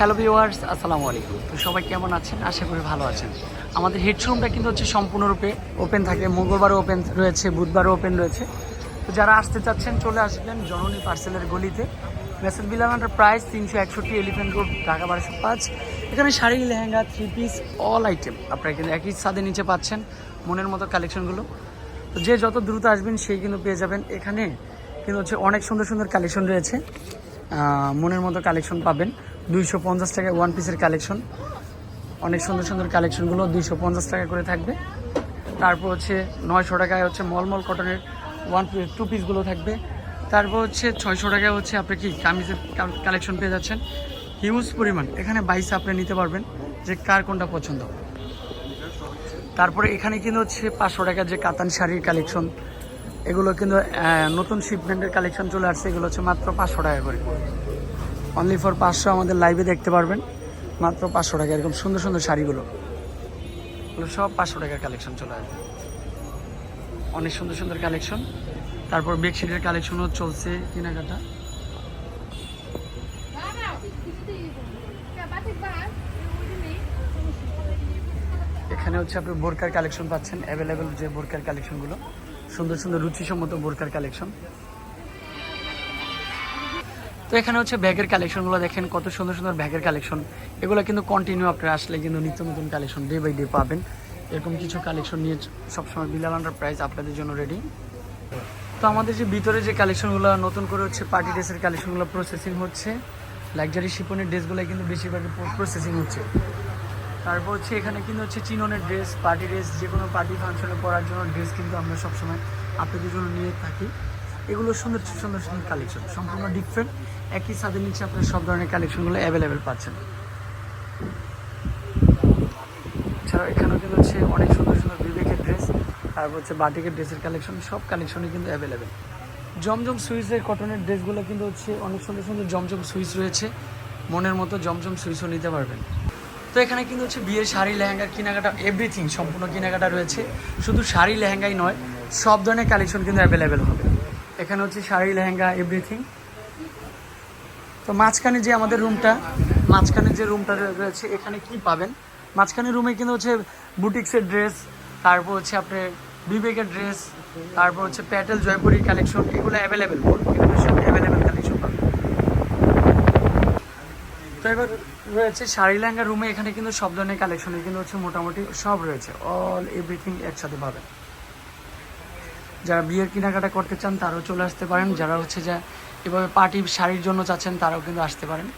Hello viewers, আসসালামু আলাইকুম। তো সবাই কেমন আছেন? আশা করি ভালো আছেন। আমাদের হেডশোরুমটা কিন্তু হচ্ছে সম্পূর্ণরূপে ওপেন থাকে। মঙ্গলবারও ওপেন রয়েছে, বুধবারও ওপেন রয়েছে। তো যারা আসতে চাচ্ছেন, চলে আসবেন জননী পার্সেলের গলিতে। মেসেজ বিলানাটার প্রাইস তিনশো একষট্টি এলিফেন্ট রোড ঢাকা বারোশো পাঁচ। এখানে sari, lehenga three piece all item আপনারা কিন্তু একই ছাদের নিচে পাচ্ছেন মনের মতো কালেকশনগুলো তো যে যত দ্রুত আসবেন, সেই কিন্তু পেয়ে যাবেন। এখানে কিন্তু হচ্ছে অনেক সুন্দর সুন্দর কালেকশন রয়েছে। মনের মতো কালেকশন পাবেন। দুইশো পঞ্চাশ টাকায় ওয়ান পিসের কালেকশন অনেক সুন্দর সুন্দর কালেকশনগুলো দুইশো পঞ্চাশ টাকা করে থাকবে। তারপর হচ্ছে নয়শো টাকায় হচ্ছে মলমল কটনের ওয়ান টু পিসগুলো থাকবে। তারপর হচ্ছে ছয়শো টাকায় হচ্ছে আপনি কি কামিজের কালেকশন পেয়ে যাচ্ছেন। হিউজ পরিমাণ। এখানে বাইশ আপনি নিতে পারবেন যে কার কোনটা পছন্দ। তারপরে এখানে কিন্তু হচ্ছে পাঁচশো টাকার যে কাতান শাড়ির কালেকশন এগুলো কিন্তু নতুন শিপমেন্টের কালেকশন চলে আসছে। এগুলো হচ্ছে মাত্র পাঁচশো টাকা করে। অনলি ফর পাঁচশো আমাদের লাইভে দেখতে পারবেন। মাত্র পাঁচশো টাকা, এরকম সুন্দর সুন্দর শাড়িগুলো। সব পাঁচশো টাকার কালেকশন চলে আসবে। অনেক সুন্দর সুন্দর কালেকশন তারপর বেডশিটের কালেকশনও চলছে কেনাকাটা। এখানে হচ্ছে আপনি বোরকার কালেকশন পাচ্ছেন। অ্যাভেলেবেল যে বোরকার কালেকশনগুলো সুন্দর সুন্দর রুচিসম্মত বোরকার কালেকশন তো এখানে হচ্ছে ব্যাগের কালেকশনগুলো দেখেন, কত সুন্দর সুন্দর ব্যাগের কালেকশন এগুলো কিন্তু কন্টিনিউ আপনারা আসলে কিন্তু নিত্য নতুন কালেকশন ডে বাই ডে পাবেন। এরকম কিছু কালেকশন নিয়ে সবসময় বিলাল আন্ডার প্রাইস আপনাদের জন্য রেডি তো আমাদের যে ভিতরে যে কালেকশনগুলো নতুন করে হচ্ছে পার্টি ড্রেসের কালেকশনগুলো প্রসেসিং হচ্ছে লাক্সারি শিপনের ড্রেসগুলো কিন্তু বেশিরভাগই প্রসেসিং হচ্ছে। তারপর হচ্ছে এখানে কিন্তু হচ্ছে চিননের ড্রেস পার্টি ড্রেস যে কোনো পার্টি ফাংশনে পরার জন্য ড্রেস কিন্তু আমরা সবসময় আপনাদের জন্য নিয়ে থাকি। এগুলো সুন্দর সুন্দর সুন্দর কালেকশন সম্পূর্ণ ডিফারেন্ট একই ছাদের নিচে আপনার সব ধরনের কালেকশনগুলো অ্যাভেলেবেল পাচ্ছেন। এছাড়াও এখানেও কিন্তু হচ্ছে অনেক সুন্দর সুন্দর বিবেকের ড্রেস তারপর হচ্ছে বাটিকের ড্রেসের কালেকশন সব কালেকশনই কিন্তু অ্যাভেলেবেল জমজম সুইচের কটনের ড্রেসগুলো কিন্তু হচ্ছে অনেক সুন্দর সুন্দর জমজম সুইচ রয়েছে। মনের মতো জমজম সুইচও নিতে পারবেন। তো এখানে কিন্তু হচ্ছে বিয়ের শাড়ি লেহেঙ্গার কেনাকাটা এভরিথিং সম্পূর্ণ কেনাকাটা রয়েছে। শুধু শাড়ি, লেহেঙ্গাই নয়, সব ধরনের কালেকশন কিন্তু অ্যাভেলেবেল হবে। এখানে হচ্ছে শাড়ি, লেহেঙ্গা এভরিথিং তো মাঝখানে যে আমাদের রুমটা মাঝখানে যে রুমটা রয়েছে, এখানে কি পাবেন? মাঝখানে রুমে কিন্তু হচ্ছে বুটিক্সের ড্রেস তারপর হচ্ছে আপনার বিবেকের ড্রেস তারপর হচ্ছে প্যাটেল জয়পুরির কালেকশন এগুলো অ্যাভেলেবেল এগুলো সব অ্যাভেলেবেল কালেকশন পাবেন। তো এবার রয়েছে শাড়ি, লেহেঙ্গা রুমে এখানে কিন্তু সব ধরনের কালেকশনে কিন্তু হচ্ছে মোটামুটি সব রয়েছে। অল এভরিথিং একসাথে পাবেন। যারা বিয়ের কেনাকাটা করতে চান তারাও চলে আসতে পারেন। যারা হচ্ছে যে এভাবে পার্টি শাড়ির জন্য চাচ্ছেন তারাও কিন্তু আসতে পারেন।